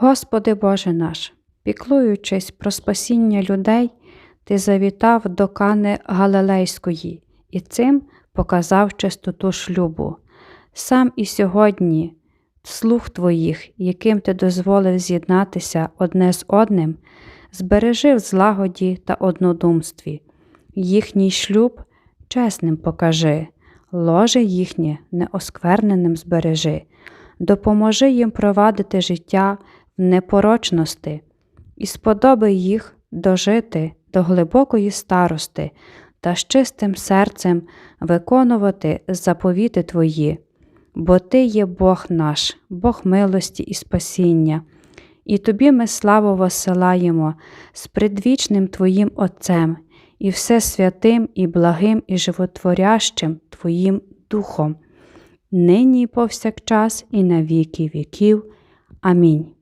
Господи Боже наш, піклуючись про спасіння людей, Ти завітав до Кани Галилейської і цим показав чистоту шлюбу. Сам і сьогодні слух Твоїх, яким Ти дозволив з'єднатися одне з одним, збережи в злагоді та однодумстві. Їхній шлюб чесним покажи, ложе їхнє неоскверненим збережи, допоможи їм провадити життя непорочності і сподоби їх дожити до глибокої старости та з чистим серцем виконувати заповіти Твої, бо Ти є Бог наш, Бог милості і спасіння, і Тобі ми славу воссилаємо з предвічним Твоїм Отцем і все святим і благим і животворящим Твоїм Духом, нині і повсякчас і на віки віків. Амінь.